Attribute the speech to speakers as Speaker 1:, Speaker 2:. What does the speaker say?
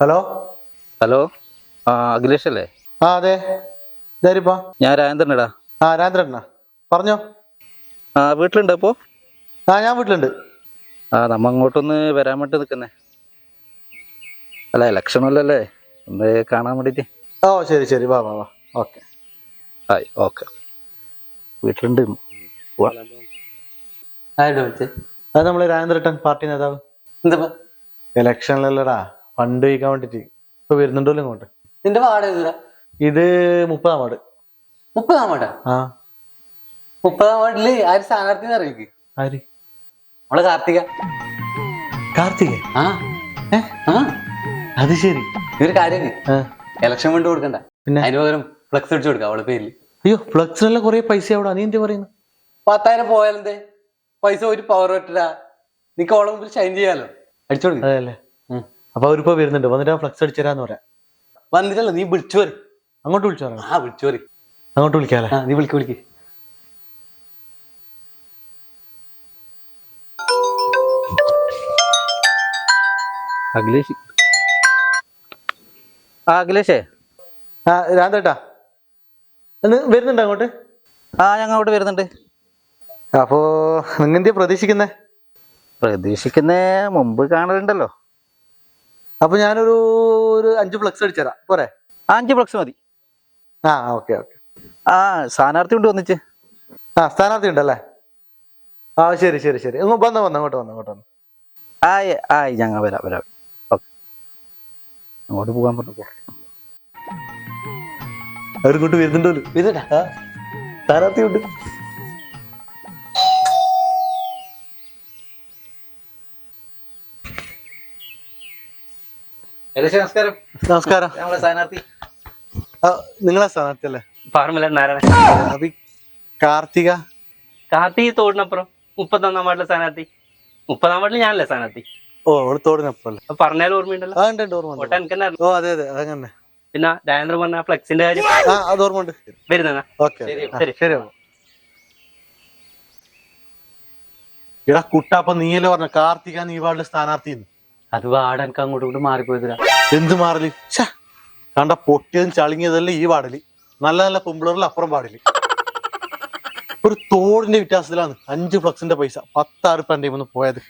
Speaker 1: Hello?
Speaker 2: Hello? ആ അഖിലേഷ് അല്ലേ
Speaker 1: ആ അതെ. ഇതാരിപ്പാ?
Speaker 2: ഞാൻ രാജേന്ദ്രനടാ.
Speaker 1: ആ രാജേന്ദ്രനാ. പറഞ്ഞോ.
Speaker 2: ആ വീട്ടിലുണ്ട് അപ്പോ
Speaker 1: ആ ഞാൻ വീട്ടിലുണ്ട്.
Speaker 2: ആ നമ്മ അങ്ങോട്ടൊന്ന് വരാൻ വേണ്ടി നിൽക്കുന്നേ. അല്ല ഇലക്ഷൻ അല്ലല്ലേ? ഒന്ന് കാണാൻ വേണ്ടിയിട്ട്
Speaker 1: ഓ ശരി ശരി. വാ വാ വാ. ഓക്കെ.
Speaker 2: ആയി ഓക്കെ. വീട്ടിലുണ്ട്. പോവാ.
Speaker 3: ആരുടെ വിളിച്ചേ
Speaker 1: അത് നമ്മളെ രാജേന്ദ്രട്ടൻ പാർട്ടി നേതാവ്.
Speaker 3: എന്താ
Speaker 1: ഇലക്ഷനിലല്ലടാ ഫണ്ട് ചോദിക്കാൻ വേണ്ടിട്ട്. ഇപ്പൊ വരുന്നുണ്ടല്ലോ ഇങ്ങോട്ട്.
Speaker 3: നിന്റെ വാർഡ് ഏതാ
Speaker 1: ഇത് മുപ്പതാം വാർഡ്.
Speaker 3: മുപ്പതാം വാർഡാ?
Speaker 1: ആ.
Speaker 3: മുപ്പതാം വാർഡിൽ ആര് സ്ഥാനാർത്ഥി അറിയിക്ക്?
Speaker 1: ആര്?
Speaker 3: നമ്മളെ കാർത്തിക.
Speaker 1: കാർത്തിക
Speaker 3: ആ. ആ.
Speaker 1: അത് ശരി.
Speaker 3: ഒരു കാര്യം ഇലക്ഷൻ ഫണ്ട് കൊടുക്കണ്ട.
Speaker 1: പിന്നെ?
Speaker 3: അതിന് പകരം ഫ്ലക്സ് അടിച്ചു കൊടുക്കാം അവളെ പേരിൽ
Speaker 1: അയ്യോ ഫ്ലക്സിനെല്ലാം കുറെ പൈസ അവിടെ. നീ എന്ത് പറയുന്നു?
Speaker 3: പത്തായിരം പോയാലെന്തേ? പൈസ ഒരു പവർ പറ്റില്ല നീ അവളെ മുമ്പിൽ ഷൈൻ ചെയ്യാലോ? അടിച്ചു കൊടുക്ക.
Speaker 1: അതെല്ലേ അപ്പൊ അവരിപ്പോ വരുന്നുണ്ട്. വന്നിട്ട് ആ ഫ്ലക്സ് അടിച്ചരാന്ന് പറയാം.
Speaker 3: വന്നിട്ടല്ല നീ വിളിച്ചു വരും
Speaker 1: അങ്ങോട്ട് വിളിച്ചു പറയാം.
Speaker 3: ആ വിളിച്ചു വരും
Speaker 1: അങ്ങോട്ട് വിളിക്കാല്ലേ
Speaker 3: ആ നീ വിളിക്ക് വിളിക്ക്.
Speaker 2: അഖിലേഷ്. ആ അഖിലേഷേ.
Speaker 1: ആ രാന്തേട്ടാ വരുന്നുണ്ട് അങ്ങോട്ട്?
Speaker 2: ആ ഞങ്ങൾ അങ്ങോട്ട് വരുന്നുണ്ട്.
Speaker 1: അപ്പോ നിങ്ങൾ എന്തിയാ പ്രതീക്ഷിക്കുന്നേ?
Speaker 2: പ്രതീക്ഷിക്കുന്നേ മുമ്പ് കാണലുണ്ടല്ലോ.
Speaker 1: അപ്പൊ ഞാനൊരു ഒരു അഞ്ച് ഫ്ലക്സ് അടിച്ചുതരാം പോരെ?
Speaker 2: അഞ്ച് ഫ്ലക്സ് മതി.
Speaker 1: ആ ഓക്കെ ഓക്കെ.
Speaker 2: ആ സ്ഥാനാർത്ഥി ഉണ്ട് വന്നിച്ച്
Speaker 1: ആ സ്ഥാനാർത്ഥി ഉണ്ടല്ലേ? ആ ശരി ശരി ശരി. വന്നോ വന്നോ അങ്ങോട്ട് വന്നോ അങ്ങോട്ട് വന്നോ.
Speaker 2: ആയി ആയി ഞങ്ങൾ വരാം വരാം. ഓക്കെ. അങ്ങോട്ട് പോകാൻ പറഞ്ഞു പോ
Speaker 1: അവരിങ്ങോട്ട് വരുന്നുണ്ടല്ലോ
Speaker 3: വരുന്നുണ്ടാ.
Speaker 1: ആ സ്ഥാനാർത്ഥി ഉണ്ട്.
Speaker 2: നമസ്കാരം.
Speaker 1: നമസ്കാരം.
Speaker 2: ഞങ്ങളെ സ്ഥാനാർത്ഥി.
Speaker 1: ആ, നിങ്ങളെ സ്ഥാനാർത്ഥി അല്ലേ?
Speaker 4: ഫാർമുല നാരായണ
Speaker 1: അപ്പൊ ഈ കാർത്തിക.
Speaker 4: കാർത്തി തോടിനപ്പുറം മുപ്പത്തൊന്നാം വാർഡിലെ സ്ഥാനാർത്ഥി. മുപ്പതാം വാർഡിൽ ഞാനല്ലേ സ്ഥാനാർത്ഥി.
Speaker 1: ഓ തോടിനപ്പുറം തോടിനപ്പല്ലേ
Speaker 4: അപ്പൊ പറഞ്ഞാലും ഓർമ്മയുണ്ടല്ലോ?
Speaker 1: ആ ഉണ്ട് ഉണ്ട് ഓർമ്മ ഉണ്ട്.
Speaker 4: കോട്ട എനിക്കെന്നെ
Speaker 1: ഓ അതെ അതെ അതങ്ങനെ.
Speaker 4: പിന്നെ ഡയനർ പറഞ്ഞ ഫ്ലെക്സിന്റെ കാര്യം.
Speaker 1: ആ അത് ഓർമ്മ ഉണ്ട്
Speaker 4: വരുന്ന
Speaker 1: ഓക്കെ
Speaker 4: ശരി, ശരി.
Speaker 1: ശരി അപ്പൊ. എടാ കുട്ടാപ്പ നീയല്ലേ പറഞ്ഞ? കാർത്തിക നീ വാർഡിലെ സ്ഥാനാർത്ഥി
Speaker 3: അത് വാർഡ് അങ്ങോട്ട് അങ്ങോട്ടും ഇങ്ങോട്ടും മാറിപ്പോയതിരാ
Speaker 1: എന്ത് മാറൽ? കണ്ട പൊട്ടിയതും ചളിങ്ങിയതല്ലേ ഈ വാടൽ. നല്ല നല്ല പെമ്പിളറിൽ അപ്പുറം പാടിൽ ഒരു തോടിന്റെ വ്യത്യാസത്തിലാണ് അഞ്ച് ഫ്ലക്സിന്റെ പൈസ. പത്താറ് പണ്ടേ ഒന്ന് പോയത്.